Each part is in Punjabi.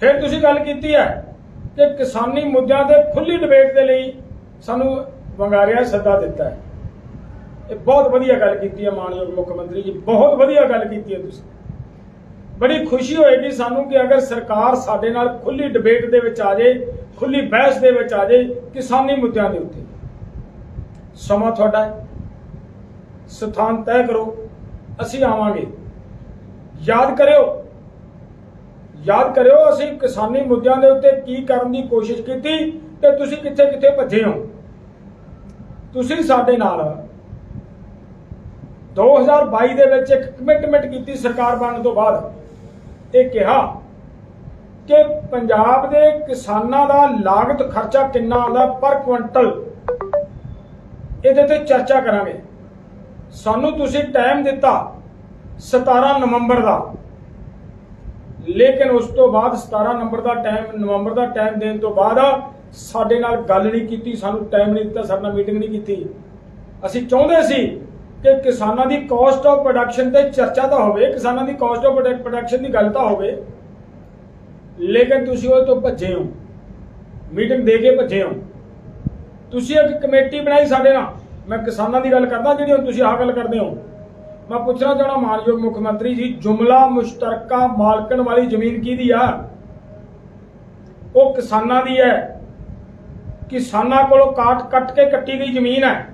ਫਿਰ ਤੁਸੀਂ ਗੱਲ ਕੀਤੀ ਹੈ ਕਿ ਕਿਸਾਨੀ ਮੁੱਦਿਆਂ ਦੇ ਖੁੱਲੀ ਡਿਬੇਟ ਦੇ ਲਈ ਸਾਨੂੰ ਵੰਗਾਰਿਆ ਸੱਦਾ ਦਿੱਤਾ ਹੈ। ਇਹ ਬਹੁਤ ਵਧੀਆ ਗੱਲ ਕੀਤੀ ਹੈ ਮਾਨਯੋਗ ਮੁੱਖ ਮੰਤਰੀ ਜੀ, ਬਹੁਤ ਵਧੀਆ ਗੱਲ ਕੀਤੀ ਹੈ ਤੁਸੀਂ। ਬੜੀ ਖੁਸ਼ੀ ਹੋਏਗੀ ਸਾਨੂੰ ਕਿ ਅਗਰ ਸਰਕਾਰ ਸਾਡੇ ਨਾਲ ਖੁੱਲੀ ਡਿਬੇਟ ਦੇ ਵਿੱਚ ਆ ਜਾਏ, ਖੁੱਲੀ ਬਹਿਸ ਦੇ ਵਿੱਚ ਆ ਜਾਏ ਕਿਸਾਨੀ ਮੁੱਦਿਆਂ ਦੇ ਉੱਤੇ। ਸਮਾਂ ਤੁਹਾਡਾ ਹੈ। ਸਥਾਨ ਤੈਅ ਕਰੋ। ਅਸੀਂ ਆਵਾਂਗੇ। ਯਾਦ ਕਰਿਓ ਯਾਦ ਕਰਿਓ, ਅਸੀਂ ਕਿਸਾਨੀ ਮੁੱਦਿਆਂ ਦੇ ਉੱਤੇ ਕੀ ਕਰਨ ਦੀ ਕੋਸ਼ਿਸ਼ ਕੀਤੀ ਤੇ ਤੁਸੀਂ ਕਿੱਥੇ ਕਿੱਥੇ ਭੱਜੇ ਹੋ? ਤੁਸੀਂ ਸਾਡੇ ਨਾਲ 2022 ਦੇ ਵਿੱਚ ਇੱਕ ਕਮਿਟਮੈਂਟ ਕੀਤੀ ਸਰਕਾਰ ਬਣਨ ਤੋਂ ਬਾਅਦ। ਇਹ ਕਿਹਾ ਕਿ ਪੰਜਾਬ ਦੇ ਕਿਸਾਨਾਂ ਦਾ ਲਾਗਤ ਖਰਚਾ ਕਿੰਨਾ ਆਉਂਦਾ ਪਰ ਕੁਇੰਟਲ। ਇਹਦੇ ਤੇ ਚਰਚਾ ਕਰਾਂਗੇ। ਸਾਨੂੰ ਤੁਸੀਂ ਟਾਈਮ ਦਿੱਤਾ 17 ਨਵੰਬਰ ਦਾ। ਲੇਕਿਨ ਉਸ ਤੋਂ ਬਾਅਦ 17 ਨੰਬਰ ਦਾ ਟਾਈਮ ਨਵੰਬਰ ਦਾ ਟਾਈਮ ਦੇਣ ਤੋਂ ਬਾਅਦ ਸਾਡੇ ਨਾਲ ਗੱਲ ਨਹੀਂ ਕੀਤੀ, ਸਾਨੂੰ ਟਾਈਮ ਨਹੀਂ ਦਿੱਤਾ, ਸਾਡੇ ਨਾਲ ਮੀਟਿੰਗ ਨਹੀਂ ਕੀਤੀ। ਅਸੀਂ ਚਾਹੁੰਦੇ ਸੀ ਕਿ ਕਿਸਾਨਾਂ ਦੀ ਕਾਸਟ ਆਫ ਪ੍ਰੋਡਕਸ਼ਨ ਤੇ ਚਰਚਾ ਤਾਂ ਹੋਵੇ, ਕਿਸਾਨਾਂ ਦੀ ਕਾਸਟ ਆਫ ਪ੍ਰੋਡਕਸ਼ਨ ਦੀ ਗੱਲ ਤਾਂ ਹੋਵੇ। ਲੇਕਿਨ ਤੁਸੀਂ ਉਹ ਤੋਂ ਭੱਜੇ ਹੋ। ਮੀਟਿੰਗ ਦੇ ਕੇ ਭੱਜੇ ਹੋ। ਤੁਸੀਂ ਇੱਕ ਕਮੇਟੀ ਬਣਾਈ ਸਾਡੇ ਨਾਲ। ਮੈਂ ਕਿਸਾਨਾਂ ਦੀ ਗੱਲ ਕਰਦਾ, ਜਿਹੜੀ ਹੁਣ ਤੁਸੀਂ ਆਹ ਗੱਲ ਕਰਦੇ ਹੋ। ਮੈਂ ਪੁੱਛਣਾ ਚਾਹਣਾ ਮਾਨਯੋਗ ਮੁੱਖ ਮੰਤਰੀ ਜੀ, ਜੁਮਲਾ ਮੁਸ਼ਤਰਕਾ ਮਾਲਕਣ ਵਾਲੀ ਜ਼ਮੀਨ ਕਿਹਦੀ ਆ? ਉਹ ਕਿਸਾਨਾਂ ਦੀ ਹੈ। ਕਿਸਾਨਾਂ ਕੋਲੋਂ ਕਾਟ ਕੱਟ ਕੇ ਕੱਟੀ ਗਈ ਜ਼ਮੀਨ ਹੈ।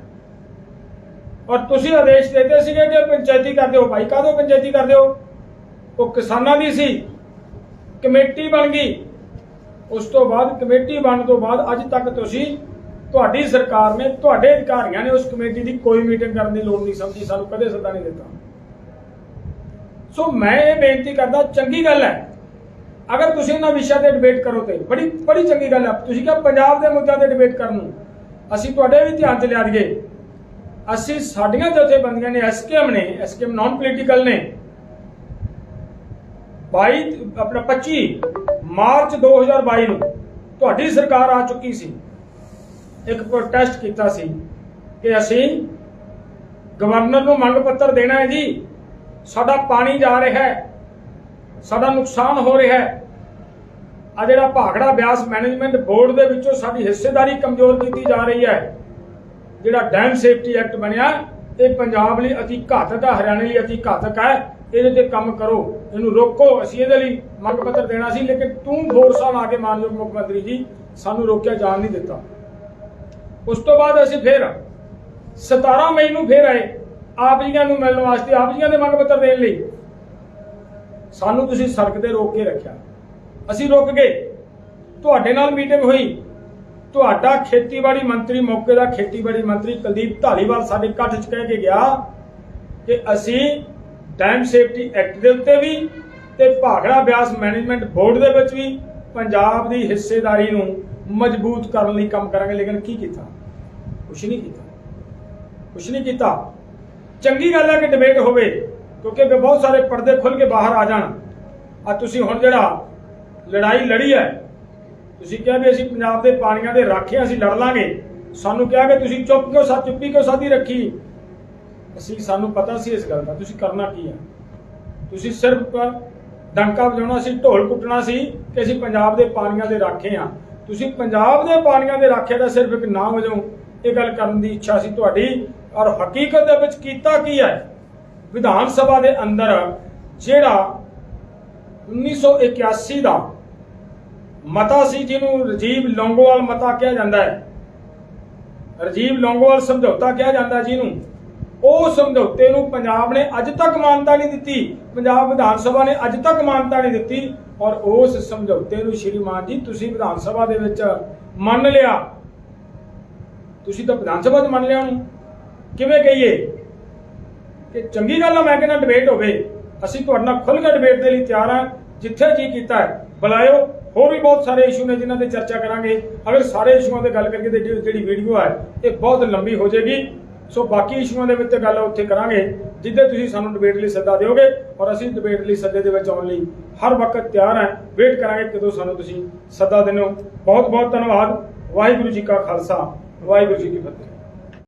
ਔਰ ਤੁਸੀਂ ਆਦੇਸ਼ ਦਿੱਤੇ ਸੀਗੇ ਕਿ ਪੰਚਾਇਤੀ ਕਰਦੇ ਹੋ ਭਾਈ, ਕਾਹਦੋਂ ਪੰਚਾਇਤੀ ਕਰਦੇ ਹੋ ਉਹ ਕਿਸਾਨਾਂ ਦੀ ਸੀ। ਕਮੇਟੀ ਬਣ ਗਈ। ਉਸ ਤੋਂ ਬਾਅਦ ਕਮੇਟੀ ਬਣਨ ਤੋਂ ਬਾਅਦ ਅੱਜ ਤੱਕ ਤੁਸੀਂ ਤੁਹਾਡੀ ਸਰਕਾਰ ਨੇ, ਤੁਹਾਡੇ ਅਧਿਕਾਰੀਆਂ ਨੇ ਉਸ ਕਮੇਟੀ ਦੀ ਕੋਈ ਮੀਟਿੰਗ ਕਰਨ ਦੀ ਲੋੜ ਨਹੀਂ ਸਮਝੀ, ਸਾਨੂੰ ਕਦੇ ਸੱਦਾ ਨਹੀਂ ਦਿੱਤਾ। ਸੋ ਮੈਂ ਇਹ ਬੇਨਤੀ ਕਰਦਾ, ਚੰਗੀ ਗੱਲ ਹੈ। ਅਗਰ ਤੁਸੀਂ ਇਹਨਾਂ ਵਿਸ਼ਿਆਂ ਤੇ ਡਿਬੇਟ ਕਰੋ ਤੇ, ਬੜੀ ਬੜੀ ਚੰਗੀ ਗੱਲ ਹੈ। ਤੁਸੀਂ ਕਿਹਾ ਪੰਜਾਬ ਦੇ ਮੁੱਦਿਆਂ ਤੇ ਡਿਬੇਟ ਕਰਨ ਨੂੰ। ਅਸੀਂ ਤੁਹਾਡੇ ਵੀ ਧਿਆਨ ਚ ਲਿਆ ਦਈਏ। ਅਸੀਂ ਸਾਡੀਆਂ ਜਥੇਬੰਦੀਆਂ ਨੇ ਐਸਕੇਐਮ ਨੇ ਐਸਕੇਐਮ ਨਾਨ ਪੋਲੀਟੀਕਲ ਨੇ 22 ਆਪਣਾ 25 ਮਾਰਚ 2022 ਨੂੰ, ਤੁਹਾਡੀ ਸਰਕਾਰ ਆ ਚੁੱਕੀ ਸੀ। ਇੱਕ ਪ੍ਰੋਟੈਸਟ ਕੀਤਾ ਸੀ ਕਿ ਅਸੀਂ ਗਵਰਨਰ ਨੂੰ ਮੰਗ ਪੱਤਰ ਦੇਣਾ ਹੈ ਜੀ, ਸਾਡਾ ਪਾਣੀ ਜਾ ਰਿਹਾ ਹੈ, ਸਾਡਾ ਨੁਕਸਾਨ ਹੋ ਰਿਹਾ ਹੈ। ਆ ਜਿਹੜਾ ਭਾਖੜਾ ਬਿਆਸ ਮੈਨੇਜਮੈਂਟ ਬੋਰਡ ਦੇ ਵਿੱਚੋਂ ਸਾਡੀ ਹਿੱਸੇਦਾਰੀ ਕਮਜ਼ੋਰ ਕੀਤੀ ਜਾ ਰਹੀ ਹੈ, ਜਿਹੜਾ ਡੈਮ ਸੇਫਟੀ ਐਕਟ ਬਣਿਆ, ਇਹ ਪੰਜਾਬ ਲਈ ਅਤੀ ਘਾਤਕ ਹੈ, ਹਰਿਆਣੇ ਲਈ ਅਤੀ ਘਾਤਕ ਹੈ, ਇਹਦੇ ਤੇ ਕੰਮ ਕਰੋ, ਇਹਨੂੰ ਰੋਕੋ, ਅਸੀਂ ਇਹਦੇ ਲਈ ਮੰਗ ਪੱਤਰ ਦੇਣਾ ਸੀ, ਲੇਕਿਨ ਤੂੰ ਫੋਰਸਾਂ ਲਾ ਕੇ ਮਾਨਯੋਗ ਮੁੱਖ ਮੰਤਰੀ ਜੀ, ਸਾਨੂੰ ਰੋਕਿਆ ਜਾਣ ਨਹੀਂ ਦਿੱਤਾ। ਉਸ ਤੋਂ ਬਾਅਦ ਅਸੀਂ ਫਿਰ 17 ਮਈ ਨੂੰ ਫਿਰ ਆਏ ਆਪ ਜੀਆਂ ਨੂੰ ਮਿਲਣ ਵਾਸਤੇ, ਆਪ ਜੀਆਂ ਦੇ ਮੰਗ ਪੱਤਰ ਦੇਣ ਲਈ। ਸਾਨੂੰ ਤੁਸੀਂ ਸੜਕ ਤੇ ਰੋਕ ਕੇ ਰੱਖਿਆ। ਅਸੀਂ ਰੁਕ ਗਏ। ਤੁਹਾਡੇ ਨਾਲ ਮੀਟਿੰਗ ਹੋਈ। ਤੁਹਾਡਾ ਖੇਤੀਬਾੜੀ ਮੰਤਰੀ, ਮੌਕੇ ਦਾ ਖੇਤੀਬਾੜੀ ਮੰਤਰੀ ਕੁਲਦੀਪ ਢਾਲੀਵਾਲ ਸਾਡੇ ਇਕੱਠ 'ਚ ਕਹਿ ਕੇ ਗਿਆ ਕਿ ਅਸੀਂ ਡੈਮ ਸੇਫਟੀ ਐਕਟ ਦੇ ਉੱਤੇ ਵੀ ਤੇ ਭਾਖੜਾ ਬਿਆਸ ਮੈਨੇਜਮੈਂਟ ਬੋਰਡ ਦੇ ਵਿੱਚ ਵੀ ਪੰਜਾਬ ਦੀ ਹਿੱਸੇਦਾਰੀ ਨੂੰ ਮਜ਼ਬੂਤ ਕਰਨ ਲਈ ਕੰਮ ਕਰਾਂਗੇ, ਲੇਕਿਨ ਕੀ ਕੀਤਾ? ਕੁਛ ਨਹੀਂ ਕੀਤਾ। ਕੁਛ ਨਹੀਂ ਕੀਤਾ। ਚੰਗੀ ਗੱਲ ਹੈ ਕਿ ਡਿਬੇਟ ਹੋਵੇ, ਕਿਉਂਕਿ ਬਹੁਤ ਸਾਰੇ ਪਰਦੇ ਖੁੱਲ ਕੇ ਬਾਹਰ ਆ ਜਾਣ। ਆ ਤੁਸੀਂ ਹੁਣ ਜਿਹੜਾ ਲੜਾਈ ਲੜੀ ਹੈ, ਤੁਸੀਂ ਕਿਹਾ ਵੀ ਅਸੀਂ ਪੰਜਾਬ ਦੇ ਪਾਣੀਆਂ ਦੇ ਰਾਖੇ ਅਸੀਂ ਲੜ ਲਾਂਗੇ। ਸਾਨੂੰ ਕਿਹਾ ਕਿ ਤੁਸੀਂ ਚੁੱਪ ਕਿਉਂ ਸਾ, ਚੁੱਪੀ ਕਿਉਂ ਸਾਦੀ ਰੱਖੀ? ਅਸੀਂ, ਸਾਨੂੰ ਪਤਾ ਸੀ ਇਸ ਗੱਲ ਦਾ, ਤੁਸੀਂ ਕਰਨਾ ਕੀ ਹੈ? ਤੁਸੀਂ ਸਿਰਫ ਡੰਕਾ ਵਜਾਉਣਾ ਸੀ, ਢੋਲ ਕੁੱਟਣਾ ਸੀ ਕਿ ਅਸੀਂ ਪੰਜਾਬ ਦੇ ਪਾਣੀਆਂ ਦੇ ਰਾਖੇ ਆ ਤੁਸੀਂ ਪੰਜਾਬ ਦੇ ਪਾਣੀਆਂ ਦੇ ਰਾਖੇ ਦਾ ਸਿਰਫ ਇੱਕ ਨਾਮ ਵਜੋਂ ਇਹ ਗੱਲ ਕਰਨ ਦੀ ਇੱਛਾ ਸੀ ਤੁਹਾਡੀ, ਔਰ ਹਕੀਕਤ ਦੇ ਵਿੱਚ ਕੀਤਾ ਕੀ ਹੈ? ਵਿਧਾਨ ਸਭਾ ਦੇ ਅੰਦਰ ਜਿਹੜਾ 1981 ਦਾ ਮਤਾ ਸੀ, ਜਿਹਨੂੰ ਰਜੀਵ ਲੌਂਗੋਵਾਲ ਮਤਾ ਕਿਹਾ ਜਾਂਦਾ ਹੈ। ਰਜੀਵ ਲੌਂਗੋਵਾਲ ਸਮਝੌਤਾ ਕਿਹਾ ਜਾਂਦਾ ਜਿਹਨੂੰ। ਉਹ ਸਮਝੌਤੇ ਨੂੰ ਪੰਜਾਬ ਨੇ ਅੱਜ ਤੱਕ ਮਾਨਤਾ ਨਹੀਂ ਦਿੱਤੀ। ਪੰਜਾਬ ਵਿਧਾਨ ਸਭਾ ਨੇ ਅੱਜ ਤੱਕ ਮਾਨਤਾ ਨਹੀਂ ਦਿੱਤੀ। ਔਰ ਉਸ ਸਮਝੌਤੇ ਨੂੰ ਸ਼੍ਰੀ ਮਾਨ ਜੀ, ਤੁਸੀਂ ਵਿਧਾਨ ਸਭਾ ਦੇ ਵਿੱਚ ਮੰਨ ਲਿਆ। ਤੁਸੀਂ ਤਾਂ ਵਿਧਾਨ ਸਭਾ 'ਚ ਮੰਨ ਲਿਆ ਉਹਨੂੰ। ਕਿਵੇਂ ਕਹੀਏ? ਕਿ ਚੰਗੀ ਗੱਲ ਆ, ਮੈਂ ਕਹਿੰਦਾ ਡਿਬੇਟ ਹੋਵੇ। ਅਸੀਂ ਤੁਹਾਡੇ ਨਾਲ ਖੁੱਲ੍ਹ ਕੇ ਡਿਬੇਟ ਦੇ ਲਈ ਤਿਆਰ ਹਾਂ ਜਿੱਥੇ ਜੀ ਕੀਤਾ ਬੁਲਾਇਓ। ਹੋਰ ਵੀ ਬਹੁਤ ਸਾਰੇ ਇਸ਼ੂ ਨੇ ਜਿਨ੍ਹਾਂ ਤੇ ਚਰਚਾ ਕਰਾਂਗੇ। ਅਗਰ ਸਾਰੇ ਇਸ਼ੂਆਂ ਤੇ ਗੱਲ ਕਰੀਏ ਤੇ ਜਿਹੜੀ ਜਿਹੜੀ ਵੀਡੀਓ ਹੈ ਇਹ ਬਹੁਤ ਲੰਬੀ ਹੋ ਜਾਏਗੀ। ਸੋ ਬਾਕੀ ਇਸ਼ੂਆਂ ਦੇ ਵਿੱਚ ਤੇ ਗੱਲ ਉੱਥੇ ਕਰਾਂਗੇ, ਜਿੱਦੇ ਤੁਸੀਂ ਸਾਨੂੰ ਡਿਬੇਟ ਲਈ ਸੱਦਾ ਦਿਓਗੇ ਔਰ ਅਸੀਂ ਡਿਬੇਟ ਲਈ ਸੱਦੇ ਦੇ ਵਿੱਚ ਆਉਣ ਲਈ ਹਰ ਵਕਤ ਤਿਆਰ ਹਾਂ। ਵੇਟ ਕਰਾਂਗੇ ਕਦੋਂ ਸਾਨੂੰ ਤੁਸੀਂ ਸੱਦਾ ਦਿੰਦੇ ਹੋ। ਬਹੁਤ ਬਹੁਤ ਧੰਨਵਾਦ। ਵਾਹਿਗੁਰੂ ਜੀ ਕਾ ਖਾਲਸਾ। ਵਾਹਿਗੁਰੂ ਜੀ ਕੀ ਫਤਿਹ।